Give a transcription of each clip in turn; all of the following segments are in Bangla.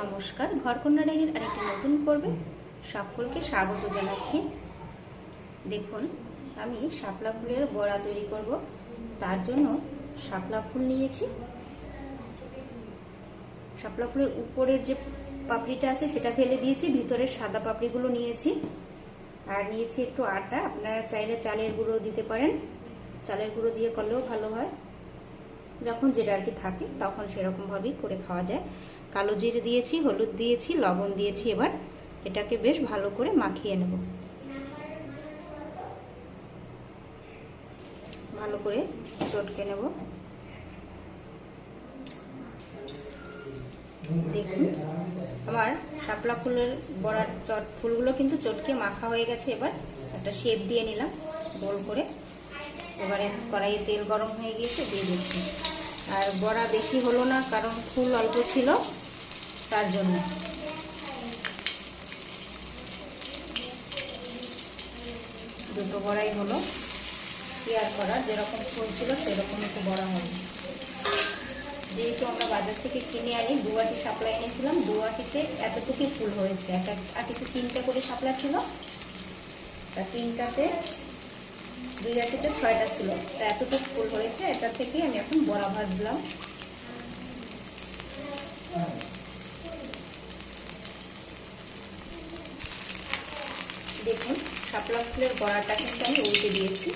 নমস্কার, ঘরকন্যা ডাইনির আরেকটি নতুন পর্বে সকলকে স্বাগত জানাচ্ছি। দেখুন, আমি শাপলা ফুলের বড়া তৈরি করব। তার জন্য শাপলা ফুল নিয়েছি। শাপলা ফুলের উপরের যে পাপড়িটা আছে সেটা ফেলে দিয়েছি, ভিতরের সাদা পাপড়িগুলো নিয়েছি। আর নিয়েছি একটু আটা, আপনারা চাইলে চালের গুঁড়ো দিতে পারেন। চালের গুঁড়ো দিয়ে করলেও ভালো হয়। যখন যেটা আর কি থাকে, তখন সেরকমভাবেই করে খাওয়া যায়। কালো জিরে দিয়েছি, হলুদ দিয়েছি, লবণ দিয়েছি এবার। এটাকে বেশ ভালো করে মাখিয়ে নেব। ভালো করে চটকে নেব। দেখুন, আমার শাপলা ফুলের বড়ার চট ফুলগুলো কিন্তু চটকে মাখা হয়ে গেছে এবার। একটা শেপ দিয়ে নিলাম, গোল করে। এবারে কড়াইয়ে তেল গরম হয়ে গিয়েছে, দিয়ে দিচ্ছি। আর বড়া বেশি হলো না, কারণ ফুল অল্প ছিল, তার জন্য। দুটো বড়াই হলো। কেয়ার করা যেরকম ফুল ছিল, সেরকম একটু বড়া হবে যেহেতু আমরা বাজার থেকে কিনে আনি দু আটি শাপলা এনেছিলাম দু আটিতে এতটুকুই ফুল হয়েছে। এক আটিতে তিনটে করে শাপলা ছিল। তা তিনটাতে দুই আটিতে ছয়টা ছিল। তা এতটুকু ফুল হয়েছে, এটা থেকে আমি এখন বড়া ভাজলাম। দেখুন ফুলের বড়াটা কিন্তু আমি উল্টে দিয়েছি।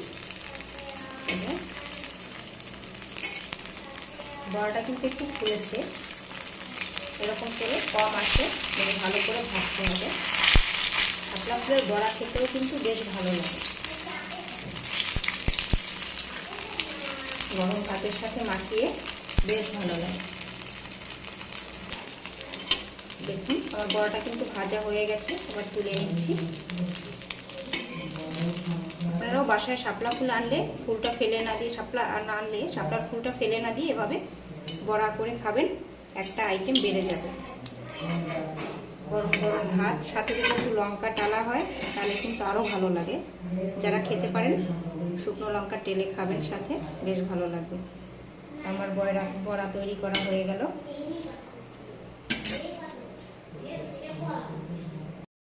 বড়াটা কিন্তু একটু ফুলেছে। এরকম করে কম আছে ভালো করে ভাজতে হবে। শাপলা ফুলের বড়া খেতেও কিন্তু বেশ ভালো লাগে। গরম ভাতের সাথে মাখিয়ে বেশ ভালো লাগে। দেখুন, আমার বড়াটা কিন্তু ভাজা হয়ে গেছে, এবার তুলে নিচ্ছি। আপনারাও বাসায় শাপলা ফুল আনলে, ফুলটা ফেলে না দিয়ে শাপলা না আনলে, শাপলার ফুলটা ফেলে না দিয়ে এভাবে বড়া করে খাবেন, একটা আইটেম বেড়ে যাবে। গরম গরম ভাত, সাথে যদি একটু লঙ্কা টালা হয়, তাহলে কিন্তু আরও ভালো লাগে। যারা খেতে পারেন, শুকনো লঙ্কা টেলে খাবেন সাথে, বেশ ভালো লাগবে। আমার বয়রা, বড়া তৈরি করা হয়ে গেল।